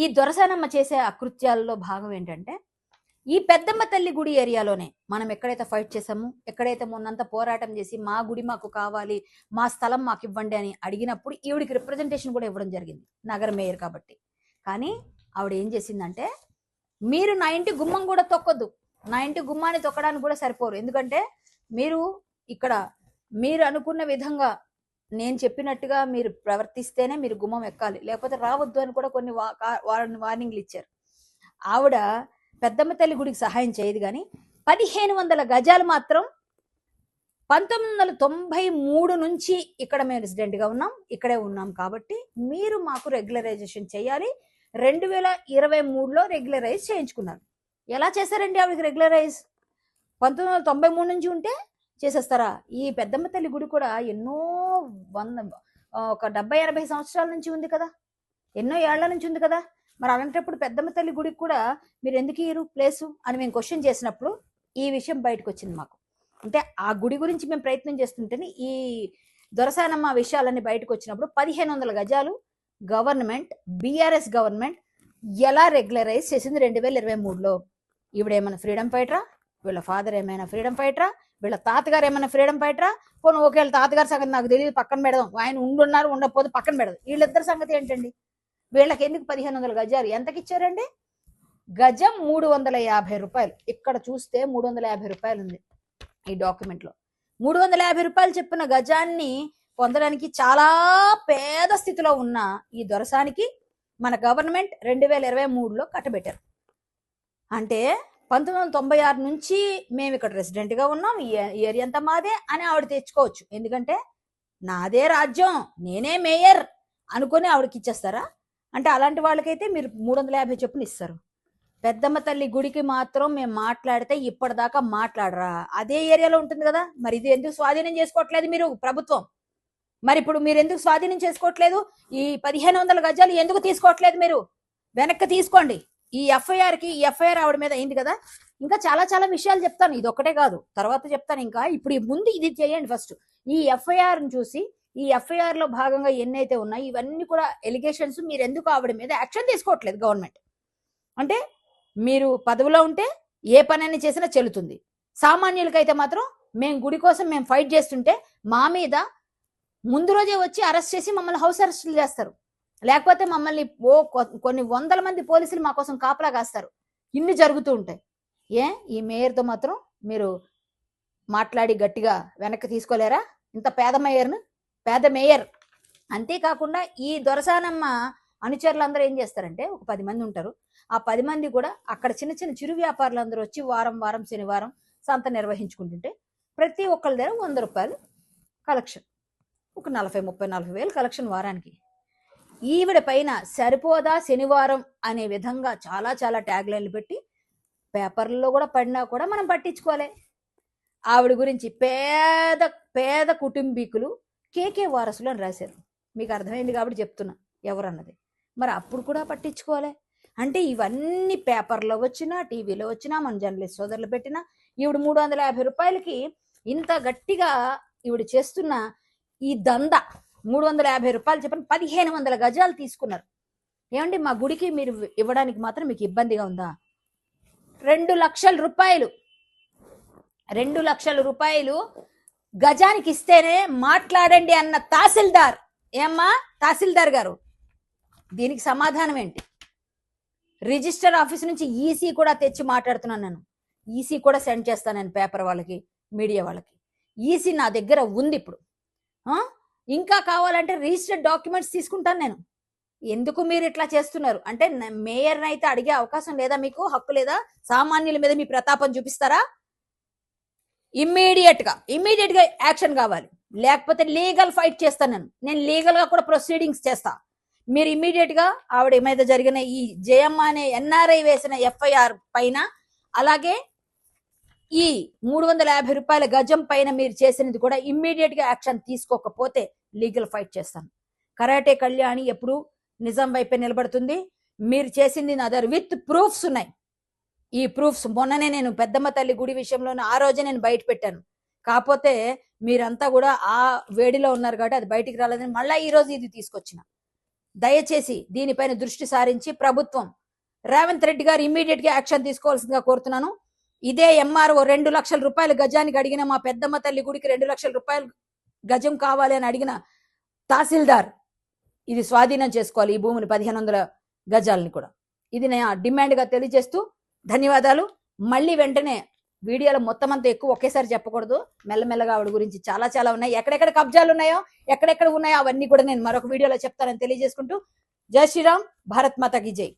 ఈ దొరసానమ్మ చేసే అకృత్యాలలో భాగం ఏంటంటే ఈ పెద్దమ్మ తల్లి గుడి ఏరియాలోనే మనం ఎక్కడైతే ఫైట్ చేసామో ఎక్కడైతే మొన్నంత పోరాటం చేసి మా గుడి మాకు కావాలి మా స్థలం మాకు ఇవ్వండి అని అడిగినప్పుడు ఈవిడికి రిప్రజెంటేషన్ కూడా ఇవ్వడం జరిగింది నగర మేయర్ కాబట్టి. కానీ ఆవిడ ఏం చేసిందంటే మీరు నా ఇంటి గుమ్మం కూడా తొక్కొద్దు నా ఇంటి గుమ్మాన్ని తొక్కడానికి కూడా సరిపోరు. ఎందుకంటే మీరు ఇక్కడ మీరు అనుకున్న విధంగా నేను చెప్పినట్టుగా మీరు ప్రవర్తిస్తేనే మీరు గుమ్మం ఎక్కాలి. లేకపోతే రావద్దు అని కూడా కొన్ని వా- వార్నింగ్లు ఇచ్చారు. ఆవిడ పెద్దమ్మ తల్లి గుడికి సహాయం చేయదు కానీ పదిహేను వందల గజాలు మాత్రం పంతొమ్మిది వందల తొంభై మూడు నుంచి ఇక్కడ మేము రెసిడెంట్గా ఉన్నాం ఇక్కడే ఉన్నాం కాబట్టి మీరు మాకు రెగ్యులరైజేషన్ చేయాలి. రెండు వేల ఇరవై మూడులో రెగ్యులరైజ్ చేయించుకున్నారు. ఎలా చేశారండి ఆవిడకి రెగ్యులరైజ్ పంతొమ్మిది వందల తొంభై మూడు నుంచి ఉంటే చేసేస్తారా? ఈ పెద్దమ్మ తల్లి గుడి కూడా ఎన్నో వంద ఒక డెబ్బై ఎనభై సంవత్సరాల నుంచి ఉంది కదా? ఎన్నో ఏళ్ళ నుంచి ఉంది కదా? మరి అలాంటప్పుడు పెద్దమ్మ తల్లి గుడికి కూడా మీరు ఎందుకు ఇయ్యరు ప్లేసు అని మేము క్వశ్చన్ చేసినప్పుడు ఈ విషయం బయటకు వచ్చింది మాకు. అంటే ఆ గుడి గురించి మేము ప్రయత్నం చేస్తుంటేనే ఈ దొరసానమ్మ విషయాలన్నీ బయటకు వచ్చినప్పుడు పదిహేను వందల గజాలు గవర్నమెంట్ బీఆర్ఎస్ గవర్నమెంట్ ఎలా రెగ్యులరైజ్ చేసింది రెండు వేల ఇరవై మూడులో? ఈవిడేమైనా ఫ్రీడమ్ ఫైటరా వీళ్ళ ఫాదర్ ఏమైనా ఫ్రీడమ్ ఫైటరా వీళ్ళ తాతగారు ఏమైనా ఫ్రీడమ్ ఫైటరా? పోను ఒకవేళ తాతగారి సంగతి నాకు తెలియదు పక్కన పెడదాం. ఆయన ఉండున్నారు ఉండకపోతే పక్కన పెడదాం. వీళ్ళిద్దరి సంగతి ఏంటండి? వీళ్ళకి ఎందుకు పదిహేను వందల గజాలు? ఎంతకి ఇచ్చారండి? గజం మూడు వందల యాభై రూపాయలు. ఇక్కడ చూస్తే మూడు వందల యాభై రూపాయలు ఉంది ఈ డాక్యుమెంట్లో. మూడు వందల యాభై రూపాయలు చెప్పిన గజాన్ని పొందడానికి చాలా పేద స్థితిలో ఉన్న ఈ దొరసానికి మన గవర్నమెంట్ రెండు వేల ఇరవై మూడులో కట్టబెట్టారు. అంటే పంతొమ్మిది వందల తొంభై ఆరు నుంచి మేము ఇక్కడ రెసిడెంట్గా ఉన్నాం. ఈ ఈ ఏరియా అంతా మాదే అని ఆవిడ తెచ్చుకోవచ్చు. ఎందుకంటే నాదే రాజ్యం నేనే మేయర్ అనుకొని ఆవిడకి ఇచ్చేస్తారా? అంటే అలాంటి వాళ్ళకైతే మీరు మూడు వందల యాభై చొప్పున ఇస్తారు. పెద్దమ్మ తల్లి గుడికి మాత్రం మేము మాట్లాడితే ఇప్పటిదాకా మాట్లాడరా? అదే ఏరియాలో ఉంటుంది కదా. మరి ఇది ఎందుకు స్వాధీనం చేసుకోవట్లేదు మీరు ప్రభుత్వం? మరి ఇప్పుడు మీరు ఎందుకు స్వాధీనం చేసుకోవట్లేదు? ఈ పదిహేను వందల గజాలు ఎందుకు తీసుకోవట్లేదు మీరు? వెనక్కి తీసుకోండి. ఈ ఎఫ్ఐఆర్కి ఈ ఎఫ్ఐఆర్ ఆవిడ మీద అయింది కదా? ఇంకా చాలా చాలా విషయాలు చెప్తాను. ఇది ఒక్కటే కాదు. తర్వాత చెప్తాను ఇంకా. ఇప్పుడు ముందు ఇది చేయండి ఫస్ట్ ఈ ఎఫ్ఐఆర్ చూసి ఈ ఎఫ్ఐఆర్లో భాగంగా ఎన్నైతే ఉన్నాయో ఇవన్నీ కూడా ఎలిగేషన్స్ మీరు ఎందుకు ఆవిడ మీద యాక్షన్ తీసుకోవట్లేదు గవర్నమెంట్ అంటే మీరు పదవిలో ఉంటే ఏ పనైనా చేసినా చెల్లుతుంది. సామాన్యులకైతే మాత్రం మేము గుడి కోసం మేము ఫైట్ చేస్తుంటే మా మీద ముందు రోజే వచ్చి అరెస్ట్ చేసి మమ్మల్ని హౌస్ అరెస్టులు చేస్తారు. లేకపోతే మమ్మల్ని ఓ కొ- కొన్ని వందల మంది పోలీసులు మా కోసం కాపలా కాస్తారు. ఇన్ని జరుగుతూ ఉంటాయి. ఏ? ఈ మేయర్తో మాత్రం మీరు మాట్లాడి గట్టిగా వెనక్కి తీసుకోలేరా? ఇంత పేద మేయర్ను? పేద మేయర్. అంతేకాకుండా ఈ దొరసానమ్మ అనుచరులందరూ ఏం చేస్తారంటే ఒక పది మంది ఉంటారు. ఆ పది మంది కూడా అక్కడ చిన్న చిన్న చిరు వ్యాపారులు అందరూ వచ్చి వారం వారం శనివారం సంత నిర్వహించుకుంటుంటే ప్రతి ఒక్కరి దగ్గర వంద రూపాయలు కలెక్షన్. ఒక నలభై ముప్పై నలభై వేలు కలెక్షన్ వారానికి. ఈవిడ పైన సరిపోదా శనివారం అనే విధంగా చాలా చాలా ట్యాగ్లైన్లు పెట్టి పేపర్లలో కూడా పడినా కూడా మనం పట్టించుకోలే. ఆవిడ గురించి పేద పేద కుటుంబీకులు కేకే వారసులు అని రాశారు. మీకు అర్థమైంది కాబట్టి చెప్తున్నా ఎవరన్నది. మరి అప్పుడు కూడా పట్టించుకోలే. అంటే ఇవన్నీ పేపర్లో వచ్చినా టీవీలో వచ్చినా మన జర్నలిస్ట్ సోదరులు పెట్టినా ఈవిడ మూడు వందల యాభై రూపాయలకి ఇంత గట్టిగా ఈవిడ చేస్తున్న ఈ దంద మూడు వందల యాభై రూపాయలు చెప్పని పదిహేను వందల గజాలు తీసుకున్నారు. ఏమండి మా గుడికి మీరు ఇవ్వడానికి మాత్రం మీకు ఇబ్బందిగా ఉందా? రెండు లక్షల రూపాయలు. రెండు లక్షల రూపాయలు గజానికి ఇస్తేనే మాట్లాడండి అన్న తహసీల్దార్. ఏమ్మా తహసీల్దార్ గారు దీనికి సమాధానం ఏంటి? రిజిస్టర్ ఆఫీస్ నుంచి ఈసీ కూడా తెచ్చి మాట్లాడుతున్నాను నేను. ఈసీ కూడా సెండ్ చేస్తాను నేను పేపర్ వాళ్ళకి మీడియా వాళ్ళకి. ఈసీ నా దగ్గర ఉంది ఇప్పుడు. ఇంకా కావాలంటే రిజిస్టర్డ్ డాక్యుమెంట్స్ తీసుకుంటాను నేను. ఎందుకు మీరు ఇట్లా చేస్తున్నారు? అంటే మేయర్ అయితే అడిగే అవకాశం లేదా మీకు? హక్కు లేదా? సామాన్యుల మీద మీ ప్రతాపం చూపిస్తారా? ఇమ్మీడియట్గా ఇమ్మీడియట్గా యాక్షన్ కావాలి. లేకపోతే లీగల్ ఫైట్ చేస్తాను నేను. నేను లీగల్గా కూడా ప్రొసీడింగ్స్ చేస్తా. మీరు ఇమ్మీడియట్గా ఆవిడ మీద జరిగిన ఈ జయమ్మ అనే ఎన్ఆర్ఐ వేసిన ఎఫ్ఐఆర్ పైన అలాగే ఈ మూడు వందల యాభై రూపాయల గజం పైన మీరు చేసినది కూడా ఇమ్మీడియట్గా యాక్షన్ తీసుకోకపోతే లీగల్ ఫైట్ చేస్తాను. కరాటే కళ్యాణి ఎప్పుడు నిజం వైపే నిలబడుతుంది. మీరు చేసింది నా దగ్గర విత్ ప్రూఫ్స్ ఉన్నాయి. ఈ ప్రూఫ్స్ మొన్ననే నేను పెద్దమ్మ తల్లి గుడి విషయంలోనే ఆ రోజే నేను బయట పెట్టాను. కాకపోతే మీరంతా కూడా ఆ వేడిలో ఉన్నారు కాబట్టి అది బయటికి రాలేదని మళ్ళీ ఈ రోజు ఇది తీసుకొచ్చిన. దయచేసి దీనిపైన దృష్టి సారించి ప్రభుత్వం రేవంత్ రెడ్డి గారు ఇమ్మీడియట్గా యాక్షన్ తీసుకోవాల్సిందిగా కోరుతున్నాను. ఇదే ఎంఆర్ఓ రెండు లక్షల రూపాయలు గజానికి అడిగిన మా పెద్దమ్మ తల్లి గుడికి రెండు లక్షల రూపాయలు గజం కావాలి అని అడిగిన తహసీల్దార్ ఇది స్వాధీనం చేసుకోవాలి ఈ భూమిని పదిహేను వందల గజాలని కూడా. ఇది నేను డిమాండ్గా తెలియజేస్తూ ధన్యవాదాలు. మళ్ళీ వెంటనే వీడియోలో మొత్తం అంతా ఎక్కువ ఒకేసారి చెప్పకూడదు. మెల్లమెల్లగా ఆవిడ గురించి చాలా చాలా ఉన్నాయి. ఎక్కడెక్కడ కబ్జాలు ఉన్నాయో ఎక్కడెక్కడ ఉన్నాయో అవన్నీ కూడా నేను మరొక వీడియోలో చెప్తానని తెలియజేసుకుంటూ జై శ్రీరామ్ భారత్ మాతాకి జై.